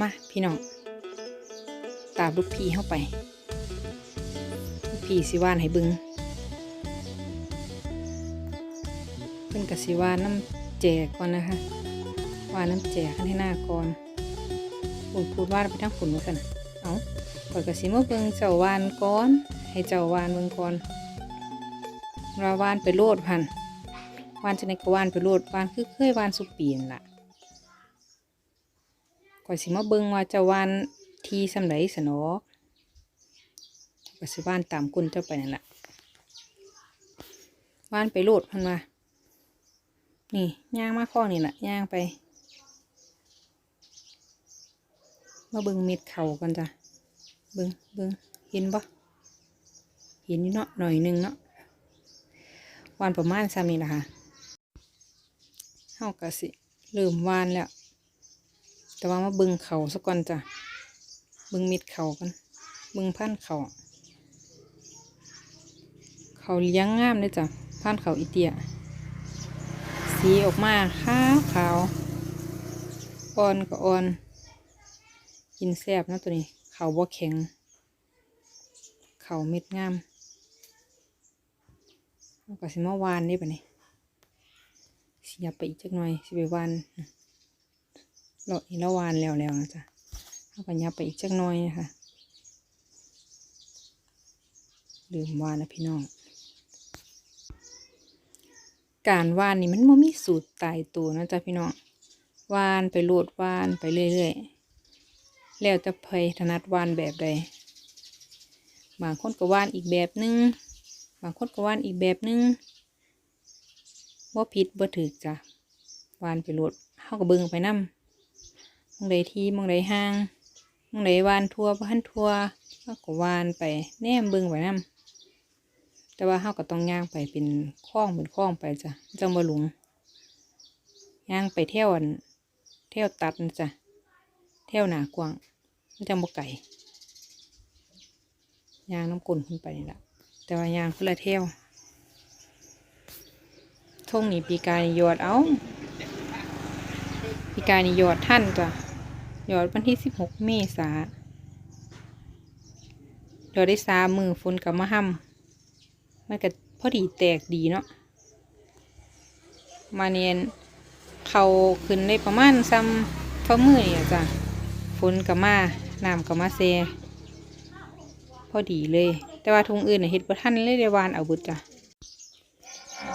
มาพี่น้อง ตามลูกพี่เข้าไป ลูกพี่สิว่านให้บึงเพิ่นกับสิว่านน้ำแจกก่อนนะคะว่านน้ำแจกให้หน้าก่อนพูดพูดว่าไปทั้งฝุ่นมากันเอาก่อนกับสิมาเบิ่งเจ้าวานก่อน ให้เจ้าวานเบิ่งก่อนว่าวานไปโลดพันวานจะในกวานไปโลดวานคือเคยวานสุปีนล่ะ ก่อนสิมาเบิ่งว่าจะวานทีสำไหนสนอก็สิวานตามกุนเจ้าไปนั่นแหละวานไปโลดพันว่านี่ย่างมาข้อนี่แหละย่างไป มาเบิ่งเม็ดเข่ากันจ้ะเบิ่งเบิ่งเห็นปะเห็นอยู่เนาะหน่อยหนึงเนาะวานประมาณซ้ำนี่แหละค่ะเฮากะสิเริ่มวานแล้ว แต่ว่ามาบึงเขาสักก่อนจ้ะบึงมิดเขากันบึงพันเขาเขาเลี้ยงงามเลยจ้ะพันเขาอีเตียสีออกมาขาวขาวอ่อนก็อ่อน กินแซ่บนะตัวนี้ เขาบ่แข็ง เขาเม็ดงามก็สิมาวานนี่ปะนี่สิอยาไปอีกจักหน่อยสิไปวาน เราอีละวานแล้วแล้วนะจ๊ะเอากันยับไปอีกจักน้อยนะคะลืมวานนะพี่น้อง การวานนี่มันไม่มีสูตรตายตัวนะจ๊ะพี่น้องวานไปโลดวานไปเรื่อยๆ แล้วจะเพยถนัดวานแบบใด บางคนก็วานอีกแบบหนึง บางคนก็วานอีกแบบหนึงว่าผิดบ่าถือจ้ะวานไปโลดเฮาก็เบิงไปนำ มองใดที่มองใดห้างมองใดวานทัวบ้านทัวเขาก็วานไปแนมเบิ่งไว้นํแต่ว่าเขาก็ต้องย่างไปเป็นคล้องเป็นคล้องไปจ้ะจังบ่หลงย่างไปเที่ยวอันเที่ยวตัดจ้ะเที่ยวหนากว้างจังบ่ไก่ย่างน้ำกลนขึ้นไปนี่แหละแต่ว่าย่างคนละเที่ยวทงนี่ปีกายยอดเอาพี่กายนี่ยอดท่านจ้ะ ยอดวันที่สิบหกเมษาหยอดได้สามมือฝนกับมะห้ำมันก็พอดีแตกดีเนาะมาเนียนเขาขึ้นได้ประมาณซ้ำฝ่ามือเนี่ยจ้ะฝนกับมาน้ำกับมาเซพอดีเลย แต่ว่าทุงอื่นน่ะเฮ็ดบ่ทันเลยได้วานเอาบุดจ้ะ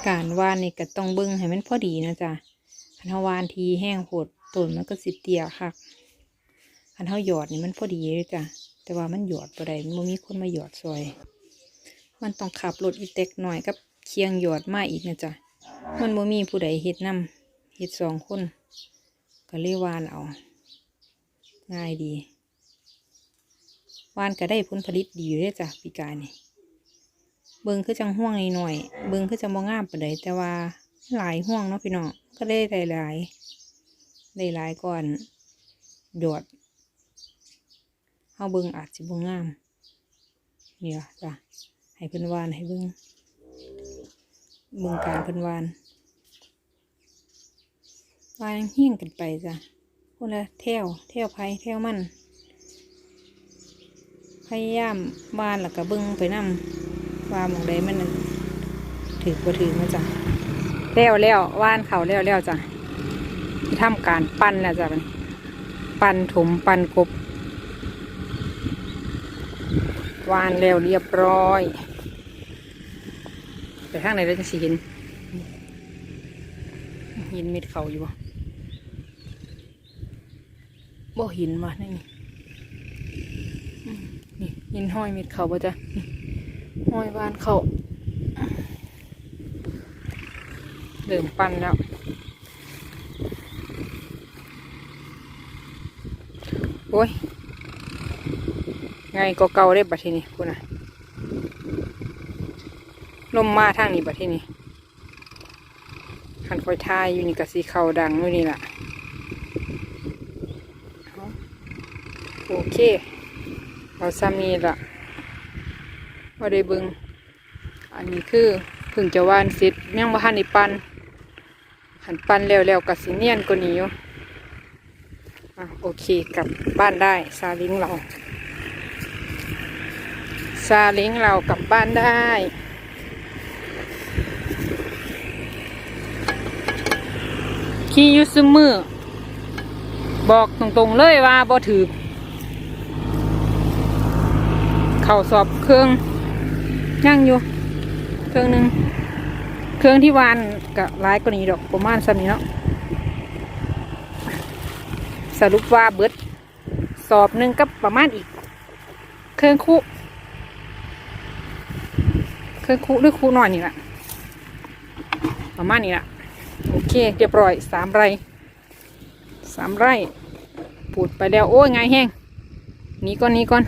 การวานนี่ก็ต้องเบิ่งให้มันพอดีนะจ้ะคันวานทีแห้งโหดต้นมันก็สิเตียคัก คันเฮาหยอดนี่มันพอดีเลยจ้ะแต่ว่ามันหยอดบ่ได้มันบ่มีคนมาหยอดซอย มันต้องขับรถอีเต็กหน่อยกับเคียงหยอดมาอีกนะจ้ะมันบ่มีผู้ใดเฮ็ดนํเฮ็ดสองคน ก็เลยวานเอา ง่ายดีวานก็ได้ผลผลิตดีอยู่เลยจ้ะปีกายนี่เบิ่งคือจังห่วงหน่อยเบิ่งคือจังบ่งามปานใดแต่ว่าหลายห่วงเนาะพี่น้องก็ได้หลายหลายๆได้หลายก่อนโดดาเบิ่งอาจสิบ่งามเนี่ยจ้ะให้เพิ่นวานให้เบิ่งเบิ่งการเพิ่นวานวานเฮี้ยงกันไปจ้ะคนละแถวแถวไผแถวมันพยายามวานแล้วก็เบิ่งไปนำว่าหมองใดมันนั่นถือบ่ถือมาจ้ะแล้วแล้วว่านเขาแล้วแล้วจ้ะที่ทำการปั้นแล้วจ้ะบันปั้นถมปั้นกบ วานแล้วเรียบร้อย ไปข้างไหนเราจะสิเห็นห็นม็ดเขาอยู่บ่บ่ห็นมานี่นี่ห็นห้อยม็ดเขาบ่จ้ะห้อยวานเขาเริ่มปั้นแล้วโอ้ย ไงก็เก่าได้บัดทีนี้คุณนะลมมาทางนี้บัดทีนี้ขันคอยทายอยู่นี่กับสีเขาดังอยู่นนี่แหละโอเคเอาซ้ำนี่ละว่าได้บึง อันนี้คือพึ่งจะว่านเสร็จยังบ่ทันได้ปันหันปันแล้วแล้วกับสีเนียนกว่านี้อยู่อะโอเคกลับบ้านได้ซาลิงเรา ซาเลิงเรากลับบ้านได้ ขี่ยุซึมือ บอกตรงๆเลยว่าบ่ถือเข่าสอบเครื่องย่างอยู่ เครื่องหนึ่งเครื่องที่วานกับร้ายกว่านี้ดอกประมาณสักนี้เนาะสรุปว่าเบิดสอบหนึ่งกับประมาณอีก เครื่องคู่ เครื่องคูหรือคูหน่อยนี่แหละประมาณนี้แหละโอเค เรียบร้อยสามไร่สามไร่ปูดไปแล้ว โอ้ยไงแห้งนี้ก่อนนี้ก่อน